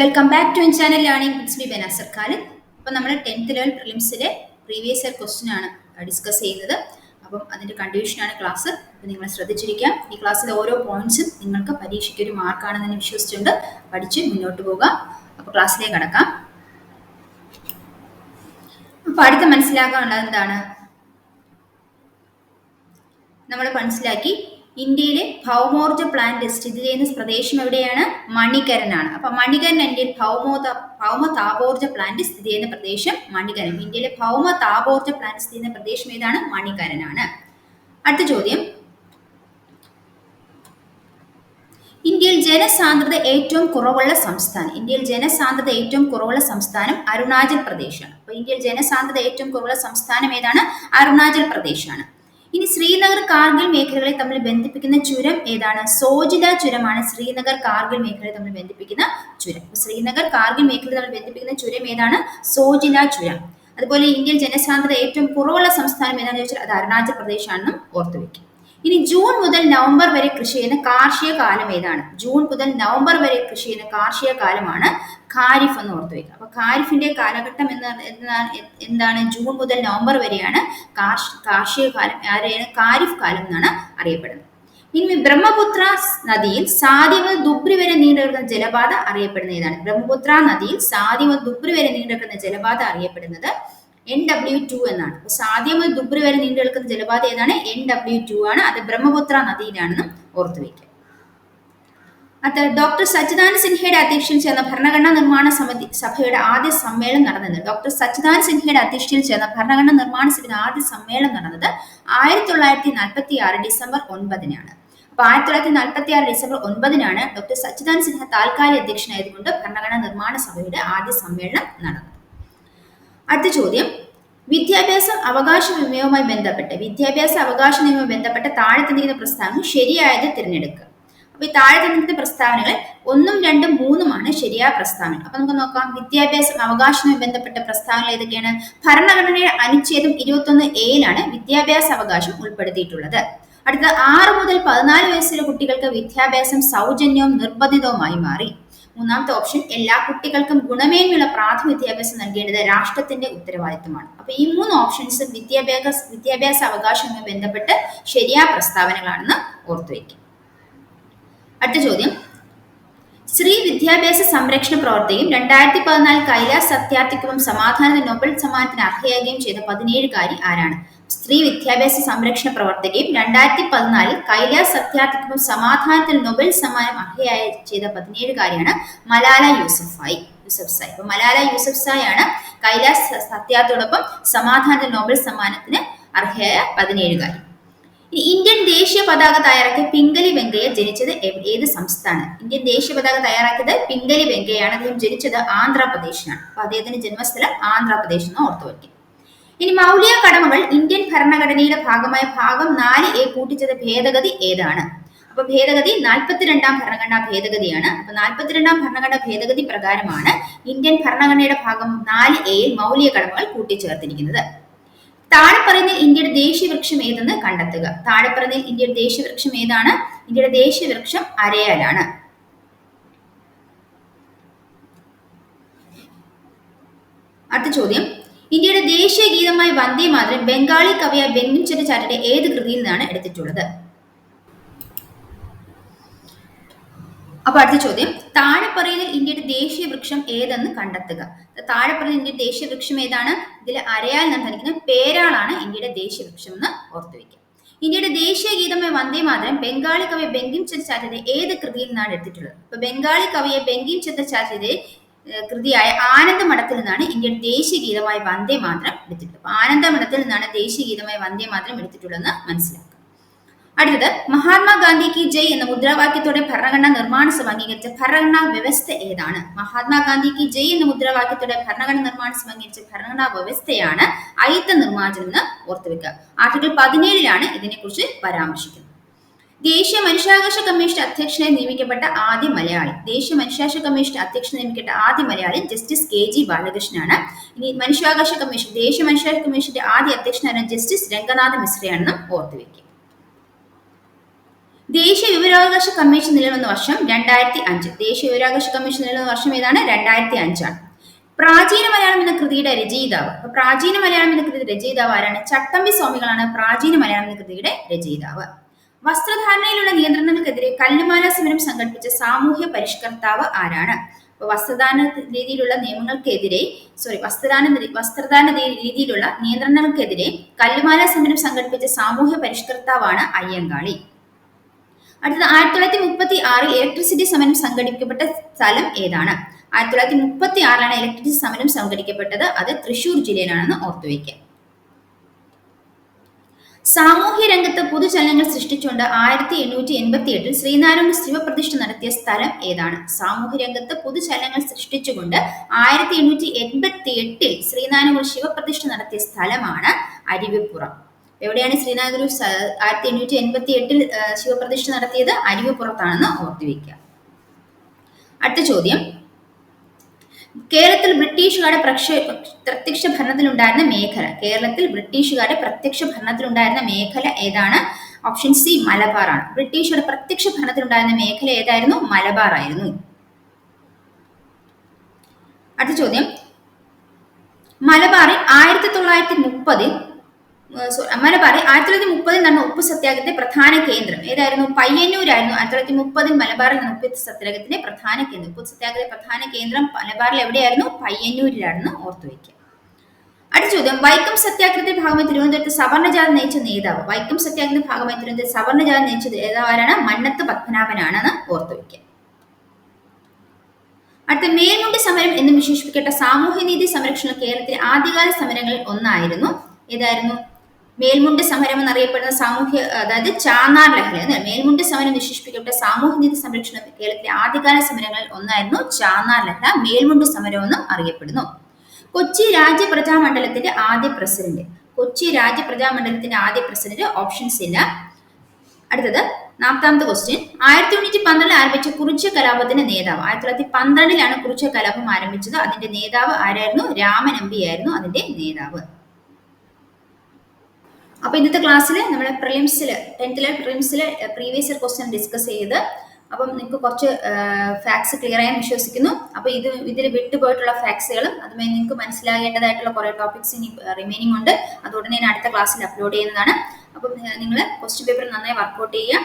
Welcome back to in channel learning it's me Benazir Khalid അപ്പം നമ്മൾ tenth level പ്രിലിംസിലെ previous year question ആണ് discuss ചെയ്യുന്നത്. അപ്പം അതിന്റെ കണ്ടീഷനാണ് ക്ലാസ് അപ്പം നിങ്ങൾ ശ്രദ്ധിച്ചിരിക്കാം. ഈ ക്ലാസ്സിലെ ഓരോ പോയിന്റ്സും നിങ്ങൾക്ക് പരീക്ഷയ്ക്ക് ഒരു മാർക്കാണെന്ന് തന്നെ വിശ്വസിച്ചുകൊണ്ട് പഠിച്ച് മുന്നോട്ട് പോവുക അപ്പോൾ ക്ലാസ്സിലേക്ക് കടക്കാം. അപ്പോൾ അടുത്ത മനസ്സിലാക്കാനുള്ളത് എന്താണ്? നമ്മൾ മനസ്സിലാക്കി ഇന്ത്യയിലെ ഭൗമോർജ പ്ലാന്റ് സ്ഥിതി ചെയ്യുന്ന പ്രദേശം എവിടെയാണ്? മണികരനാണ്. അപ്പൊ മണികരൻ ഇന്ത്യയിൽ ഭൗമോത ഭൗമ താപോർജ പ്ലാന്റ് സ്ഥിതി ചെയ്യുന്ന പ്രദേശം മണികരൻ. ഇന്ത്യയിലെ ഭൗമ താപോർജ പ്ലാന്റ് സ്ഥിതി ചെയ്യുന്ന പ്രദേശം ഏതാണ്? മണികരനാണ്. അടുത്ത ചോദ്യം. ഇന്ത്യയിൽ ജനസാന്ദ്രത ഏറ്റവും കുറവുള്ള സംസ്ഥാനം. ഇന്ത്യയിൽ ജനസാന്ദ്രത ഏറ്റവും കുറവുള്ള സംസ്ഥാനം അരുണാചൽ പ്രദേശാണ്. അപ്പൊ ഇന്ത്യയിൽ ജനസാന്ദ്രത ഏറ്റവും കുറവുള്ള സംസ്ഥാനം ഏതാണ്? അരുണാചൽ പ്രദേശാണ്. ഇനി ശ്രീനഗർ കാർഗിൽ മേഖലകളെ തമ്മിൽ ബന്ധിപ്പിക്കുന്ന ചുരം ഏതാണ്? സോജില ചുരമാണ് ശ്രീനഗർ കാർഗിൽ മേഖലയെ തമ്മിൽ ബന്ധിപ്പിക്കുന്ന ചുരം. ശ്രീനഗർ കാർഗിൽ മേഖല തമ്മിൽ ബന്ധിപ്പിക്കുന്ന ചുരം ഏതാണ്? സോജില ചുരം. അതുപോലെ ഇന്ത്യയിൽ ജനസാന്ദ്രത ഏറ്റവും കുറവുള്ള സംസ്ഥാനം ഏതാണെന്ന് ചോദിച്ചാൽ അത് അരുണാചൽ പ്രദേശാണെന്നും ഓർത്തു ഇനി ജൂൺ മുതൽ നവംബർ വരെ കൃഷി ചെയ്യുന്ന കാർഷിക കാലം ഏതാണ്? ജൂൺ മുതൽ നവംബർ വരെ കൃഷി ചെയ്യുന്ന കാർഷിക കാലമാണ് ഖാരിഫ് എന്ന് ഓർത്തു വെക്കുക. അപ്പൊ ഖാരിഫിന്റെ കാലഘട്ടം എന്ന് എന്താണ്? ജൂൺ മുതൽ നവംബർ വരെയാണ് കാർഷിക കാലം ആരെയാണ്? ഖാരിഫ് കാലം എന്നാണ് അറിയപ്പെടുന്നത്. ഇനി ബ്രഹ്മപുത്ര നദിയിൽ സാദിവ ദുബ്രി വരെ നീണ്ടുകിടക്കുന്ന ജലപാത അറിയപ്പെടുന്ന ഏതാണ്? ബ്രഹ്മപുത്ര നദിയിൽ സാദിവ ദുബ്രി വരെ നീണ്ടുകിടക്കുന്ന ജലപാത അറിയപ്പെടുന്നത് എൻ ഡബ്ല്യു ടു എന്നാണ്. അപ്പൊ സാധ്യ മുതൽ ദുബ്രി വരെ നീണ്ടു കിടക്കുന്ന ജലപാത ഏതാണ്? എൻ ഡബ്ല്യു ടു ആണ്. അത് ബ്രഹ്മപുത്ര നദിയിലാണെന്നും ഓർത്തു വയ്ക്കുക അത് ഡോക്ടർ സച്ചിദാനന്ദ സിൻഹയുടെ അധ്യക്ഷതയിൽ ചേർന്ന ഭരണഘടനാ നിർമ്മാണ സമിതി സഭയുടെ ആദ്യ സമ്മേളനം നടന്നത് ഡോക്ടർ സച്ചിദാനന്ദ സിൻഹയുടെ അധ്യക്ഷതയിൽ ചേർന്ന ഭരണഘടനാ നിർമ്മാണ സമിതി ആദ്യ സമ്മേളനം നടന്നത് ആയിരത്തി തൊള്ളായിരത്തി നാൽപ്പത്തി ആറ് ഡിസംബർ ഒൻപതിനാണ്. അപ്പൊ ആയിരത്തി തൊള്ളായിരത്തി നാൽപ്പത്തി ആറ് ഡിസംബർ ഒൻപതിനാണ് ഡോക്ടർ സച്ചിദാനന്ദ സിൻഹ താൽക്കാലിക അധ്യക്ഷനായതുകൊണ്ട് ഭരണഘടനാ നിർമ്മാണ സഭയുടെ ആദ്യ സമ്മേളനം നടന്നത്. അടുത്ത ചോദ്യം. വിദ്യാഭ്യാസം അവകാശ നിയമവുമായി ബന്ധപ്പെട്ട് വിദ്യാഭ്യാസ അവകാശ നിയമവുമായി ബന്ധപ്പെട്ട താഴെ തന്നിരിക്കുന്ന പ്രസ്താവന ശരിയായത് തിരഞ്ഞെടുക്കുക. അപ്പൊ ഈ താഴെ തന്നിരിക്കുന്ന പ്രസ്താവനകൾ ഒന്നും രണ്ടും മൂന്നുമാണ് ശരിയായ പ്രസ്താവന അപ്പൊ നമുക്ക് നോക്കാം. വിദ്യാഭ്യാസം അവകാശവുമായി ബന്ധപ്പെട്ട പ്രസ്താവനകൾ ഏതൊക്കെയാണ്? ഭരണഘടനയുടെ അനുച്ഛേദം ഇരുപത്തൊന്ന് എയിലാണ് വിദ്യാഭ്യാസ അവകാശം ഉൾപ്പെടുത്തിയിട്ടുള്ളത്. അടുത്ത ആറ് മുതൽ പതിനാല് വയസ്സിലെ കുട്ടികൾക്ക് വിദ്യാഭ്യാസം സൗജന്യവും നിർബന്ധിതവുമായി മാറി. മൂന്നാമത്തെ ഓപ്ഷൻ എല്ലാ കുട്ടികൾക്കും ഗുണമേന്മയുള്ള പ്രാഥമിക വിദ്യാഭ്യാസം നൽകേണ്ടത് രാഷ്ട്രത്തിന്റെ ഉത്തരവാദിത്തമാണ്. അപ്പൊ ഈ മൂന്ന് ഓപ്ഷൻസ് വിദ്യാഭ്യാസ വിദ്യാഭ്യാസ അവകാശവുമായി ബന്ധപ്പെട്ട് ശരിയായ പ്രസ്താവനകളാണെന്ന് ഓർത്തുവയ്ക്കും അടുത്ത ചോദ്യം. സ്ത്രീ വിദ്യാഭ്യാസ സംരക്ഷണ പ്രവർത്തകയും രണ്ടായിരത്തി പതിനാല് കൈലാസ് സത്യാർത്ഥിക്കും സമാധാന നോബൽ സമ്മാനത്തിന് അർഹയാകുകയും ചെയ്ത പതിനേഴുകാരി ആരാണ്? സ്ത്രീ വിദ്യാഭ്യാസ സംരക്ഷണ പ്രവർത്തകയും രണ്ടായിരത്തി പതിനാലിൽ കൈലാസ് സത്യാർത്ഥിക്കും സമാധാനത്തിൽ നൊബൽ സമ്മാനം അർഹയായ ചെയ്ത പതിനേഴുകാരിയാണ് മലാല യൂസഫായി യൂസഫ് സായി. അപ്പൊ മലാല യൂസഫ് ആണ് കൈലാസ് സത്യാർത്ഥിയോടൊപ്പം സമാധാനത്തിൽ നൊബൽ സമ്മാനത്തിന് അർഹയായ പതിനേഴുകാരി ഇന്ത്യൻ ദേശീയ പതാക തയ്യാറാക്കിയ പിംഗലി വെങ്കയ്യ ജനിച്ചത് ഏത് സംസ്ഥാനം? ഇന്ത്യൻ ദേശീയ പതാക തയ്യാറാക്കിയത് പിംഗലി വെങ്കയ്യാണ് അദ്ദേഹം ജനിച്ചത് ആന്ധ്രാപ്രദേശിലാണ് അപ്പൊ അദ്ദേഹത്തിന്റെ ജന്മസ്ഥലം ആന്ധ്രാപ്രദേശ് എന്ന് ഓർത്തു വയ്ക്കും ഇനി മൗലിക കടമകൾ ഇന്ത്യൻ ഭരണഘടനയുടെ ഭാഗമായ ഭാഗം നാല് എ കൂട്ടിച്ചത് ഭേദഗതി ഏതാണ്? അപ്പൊ ഭേദഗതി നാൽപ്പത്തിരണ്ടാം ഭരണഘടനാ ഭേദഗതിയാണ്. അപ്പൊ നാൽപ്പത്തിരണ്ടാം ഭരണഘടനാ ഭേദഗതി പ്രകാരമാണ് ഇന്ത്യൻ ഭരണഘടനയുടെ ഭാഗം നാല് എയിൽ മൗലിക കടമകൾ കൂട്ടിച്ചേർത്തിരിക്കുന്നത്. താഴെ പറയുന്ന ഇന്ത്യയുടെ ദേശീയ വൃക്ഷം ഏതെന്ന് കണ്ടെത്തുക. താഴെ പറയുന്ന ഇന്ത്യയുടെ ദേശീയ വൃക്ഷം ഏതാണ്? ഇന്ത്യയുടെ ദേശീയ വൃക്ഷം അരയാലാണ്. അടുത്ത ചോദ്യം. ഇന്ത്യയുടെ ദേശീയ ഗീതമായ വന്ദേ മാതരം ബംഗാളി കവിയായ ബെങ്കിം ചാറ്റയുടെ ഏത് കൃതിയിൽ നിന്നാണ് എടുത്തിട്ടുള്ളത്? അപ്പൊ അടുത്ത ചോദ്യം. താഴെ ഇന്ത്യയുടെ ദേശീയ വൃക്ഷം ഏതെന്ന് കണ്ടെത്തുക. താഴെ പറയുന്ന ഇന്ത്യയുടെ ദേശീയ വൃക്ഷം ഏതാണ്? ഇതിൽ അരയാൽ നിന്ന് തന്നിരിക്കുന്ന പേരാളാണ് ഇന്ത്യയുടെ ദേശീയ വൃക്ഷം എന്ന് ഓർത്തു വെക്കുക. ഇന്ത്യയുടെ ദേശീയ ഗീതമായ വന്ദേ മാതരം ബംഗാളി കവിയെ ബെങ്കിം ചന്ദ്ര ഏത് കൃതിയിൽ നിന്നാണ് എടുത്തിട്ടുള്ളത്? അപ്പൊ ബംഗാളി കവിയെ ബെങ്കിം ചന്ദ്ര കൃതിയായ ആനന്ദമഠത്തിൽ നിന്നാണ് ഇന്ത്യയുടെ ദേശീയ ഗീതമായ വന്ദേ മാതരം എടുത്തിട്ടുള്ളത്. അപ്പൊ ആനന്ദമഠത്തിൽ നിന്നാണ് ദേശീയ ഗീതമായ വന്ദേ മാതരം എടുത്തിട്ടുള്ളതെന്ന് മനസ്സിലാക്കുക അടുത്തത് മഹാത്മാഗാന്ധി കി ജയ് എന്ന മുദ്രാവാക്യത്തോടെ ഭരണഘടനാ നിർമ്മാണ സഭ അംഗീകരിച്ച ഭരണഘടനാ വ്യവസ്ഥ ഏതാണ്? മഹാത്മാഗാന്ധി കി ജയ് എന്ന മുദ്രാവാക്യത്തോടെ ഭരണഘടനാ നിർമ്മാണ സഭ അംഗീകരിച്ച ഭരണഘടനാ വ്യവസ്ഥയാണ് അയിത്ത നിർമ്മാർജനം എന്ന് ഓർത്തുവെക്കുക. ആർട്ടിക്കിൾ പതിനേഴിലാണ് ഇതിനെക്കുറിച്ച് പരാമർശിക്കുന്നത്. ദേശീയ മനുഷ്യാവകാശ കമ്മീഷൻ അധ്യക്ഷനെ നിയമിക്കപ്പെട്ട ആദ്യ മലയാളി. ദേശീയ മനുഷ്യാവകാശ കമ്മീഷൻ അധ്യക്ഷനെ നിയമിക്കപ്പെട്ട ആദ്യ മലയാളി ജസ്റ്റിസ് കെ ജി ബാലകൃഷ്ണനാണ്. ഇനി മനുഷ്യാവകാശ കമ്മീഷൻ ദേശീയ മനുഷ്യാവകാശ കമ്മീഷന്റെ ആദ്യ അധ്യക്ഷനായിരുന്ന ജസ്റ്റിസ് രംഗനാഥ മിശ്രയാണെന്നും ഓർത്തുവെക്കും ദേശീയ വിവരാവകാശ കമ്മീഷൻ നിലവുന്ന വർഷം രണ്ടായിരത്തി അഞ്ച് ദേശീയ വിവരാവകാശ കമ്മീഷൻ നിലവുന്ന വർഷം ഏതാണ്? രണ്ടായിരത്തി അഞ്ചാണ് പ്രാചീന മലയാളം എന്ന കൃതിയുടെ രചയിതാവ്. പ്രാചീന മലയാളം എന്ന കൃതിയുടെ രചയിതാവ് ആരാണ്? ചട്ടമ്പി സ്വാമികളാണ് പ്രാചീന മലയാളം എന്ന കൃതിയുടെ രചയിതാവ്. വസ്ത്രധാരണയിലുള്ള നിയന്ത്രണങ്ങൾക്കെതിരെ കല്ലുമാല സമരം സംഘടിപ്പിച്ച സാമൂഹ്യ പരിഷ്കർത്താവ് ആരാണ്? വസ്ത്രദാന രീതിയിലുള്ള നിയമങ്ങൾക്കെതിരെ സോറി വസ്ത്രദാന വസ്ത്രദാന രീതിയിലുള്ള നിയന്ത്രണങ്ങൾക്കെതിരെ കല്ലുമാല സമരം സംഘടിപ്പിച്ച സാമൂഹ്യ പരിഷ്കർത്താവാണ് അയ്യങ്കാളി. അടുത്തത് ആയിരത്തി തൊള്ളായിരത്തി മുപ്പത്തി ആറിൽ ഇലക്ട്രിസിറ്റി സമരം സംഘടിപ്പിക്കപ്പെട്ട സ്ഥലം ഏതാണ്? ആയിരത്തി തൊള്ളായിരത്തി മുപ്പത്തി ആറിലാണ് ഇലക്ട്രിസിറ്റി സമരം സംഘടിക്കപ്പെട്ടത്. അത് തൃശൂർ ജില്ലയിലാണെന്ന് ഓർത്തുവയ്ക്കുക. സാമൂഹ്യ രംഗത്ത് പുതുചലനങ്ങൾ സൃഷ്ടിച്ചുകൊണ്ട് ആയിരത്തി എണ്ണൂറ്റി എൺപത്തി എട്ടിൽ ശ്രീനാരായണ ശിവപ്രതിഷ്ഠ നടത്തിയ സ്ഥലം ഏതാണ്? സാമൂഹ്യ രംഗത്ത് പുതുചലനങ്ങൾ സൃഷ്ടിച്ചുകൊണ്ട് ആയിരത്തി എണ്ണൂറ്റി എൺപത്തി എട്ടിൽ ശ്രീനാരായണ ശിവപ്രതിഷ്ഠ നടത്തിയ സ്ഥലമാണ് അരുവിപ്പുറം. എവിടെയാണ് ശ്രീനാഗുരു ആയിരത്തി എണ്ണൂറ്റി എൺപത്തി എട്ടിൽ ശിവപ്രതിഷ്ഠ നടത്തിയത്? അരുവിപ്പുറത്താണെന്ന് ഓർത്തുവെക്കുക അടുത്ത ചോദ്യം. കേരളത്തിൽ ബ്രിട്ടീഷുകാരുടെ പ്രക്ഷ പ്രത്യക്ഷ ഭരണത്തിലുണ്ടായിരുന്ന മേഖല. കേരളത്തിൽ ബ്രിട്ടീഷുകാരുടെ പ്രത്യക്ഷ ഭരണത്തിലുണ്ടായിരുന്ന മേഖല ഏതാണ്? ഓപ്ഷൻ സി മലബാറാണ്. ബ്രിട്ടീഷുകാരുടെ പ്രത്യക്ഷ ഭരണത്തിലുണ്ടായിരുന്ന മേഖല ഏതായിരുന്നു? മലബാർ ആയിരുന്നു അടുത്ത ചോദ്യം. മലബാറിൽ ആയിരത്തി തൊള്ളായിരത്തി മുപ്പതിൽ മലബാർ ആയിരത്തി തൊള്ളായിരത്തി മുപ്പതിൽ നടന്ന ഉപ്പ് സത്യാഗ്രഹത്തിന്റെ പ്രധാന കേന്ദ്രം ഏതായിരുന്നു? പയ്യന്നൂരായിരുന്നു ആയിരത്തി തൊള്ളായിരത്തി മുപ്പതിൽ മലബാറിൽ നടന്ന ഉപ്പ് സത്യാഗ്രഹത്തിന്റെ പ്രധാന കേന്ദ്രം. ഉപ്പ് സത്യാഗ്രഹ പ്രധാന കേന്ദ്രം മലബാറിൽ എവിടെയായിരുന്നു? പയ്യന്നൂരിലായിരുന്നു ഓർത്തുവയ്ക്കുക അടുത്ത ചോദ്യം വൈക്കം സത്യാഗ്രഹത്തിന്റെ ഭാഗമായി തിരുവനന്തപുരത്ത് സവർണജാത നയിച്ച നേതാവ്. വൈക്കം സത്യാഗ്രഹത്തിന്റെ ഭാഗമായി തിരുവനന്തപുരത്ത് സവർണജാത നയിച്ച നേതാവാരാണ് മന്നത്ത് പത്മനാഭനാണെന്ന് ഓർത്തുവയ്ക്കുക അടുത്ത മേൽമുണ്ടി സമരം എന്ന് വിശേഷിപ്പിക്കപ്പെട്ട സാമൂഹ്യനീതി സംരക്ഷണ കേരളത്തിലെ ആദ്യകാല സമരങ്ങളിൽ ഒന്നായിരുന്നു. ഏതായിരുന്നു? മേൽമുണ്ട് സമരം എന്നറിയപ്പെടുന്ന സാമൂഹ്യ അതായത് ചാന്നാർ ലഹള മേൽമുണ്ട് സമരം വിശേഷിപ്പിക്കപ്പെട്ട സാമൂഹ്യ നീതി സംരക്ഷണ കേരളത്തിലെ ആദ്യകാല സമരങ്ങളിൽ ഒന്നായിരുന്നു ചാന്നാർ ലഹര മേൽമുണ്ട് സമരം എന്നും അറിയപ്പെടുന്നു. കൊച്ചി രാജ്യ പ്രജാമണ്ഡലത്തിന്റെ ആദ്യ പ്രസിഡന്റ്. കൊച്ചി രാജ്യ പ്രജാമണ്ഡലത്തിന്റെ ആദ്യ പ്രസിഡന്റ് ഓപ്ഷൻസ് ഇല്ല അടുത്തത് നാൽപ്പതാമത്തെ ക്വസ്റ്റ്യൻ ആയിരത്തി തൊണ്ണൂറ്റി പന്ത്രണ്ടിൽ ആരംഭിച്ച കുറിച്ച കലാപത്തിന്റെ നേതാവ്. ആയിരത്തി തൊള്ളായിരത്തി പന്ത്രണ്ടിലാണ് കുറിച്ച കലാപം ആരംഭിച്ചത്. അതിന്റെ നേതാവ് ആരായിരുന്നു? രാമൻ ആയിരുന്നു അതിന്റെ നേതാവ്. അപ്പോൾ ഇന്നത്തെ ക്ലാസ്സിൽ നമ്മൾ പ്രിലിംസിൽ ടെൻത്തിലെ പ്രിലിംസിൽ പ്രീവിയസ് ഇയർ ക്വസ്റ്റ്യൻ ഡിസ്കസ് ചെയ്ത് അപ്പം നിങ്ങൾക്ക് കുറച്ച് ഫാക്ട്സ് ക്ലിയർ ആയാൻ വിശ്വസിക്കുന്നു. അപ്പോൾ ഇത് ഇതിൽ വിട്ടുപോയിട്ടുള്ള ഫാക്സുകളും അതുമായി നിങ്ങൾക്ക് മനസ്സിലാകേണ്ടതായിട്ടുള്ള കുറേ ടോപ്പിക്സ് ഇനി റിമൈനിങ് ഉണ്ട്. അതുകൊണ്ട് ഞാൻ അടുത്ത ക്ലാസ്സിൽ അപ്ലോഡ് ചെയ്യുന്നതാണ്. അപ്പം നിങ്ങൾ ക്വസ്റ്റ്യൻ പേപ്പർ നന്നായി വർക്കൗട്ട് ചെയ്യുക.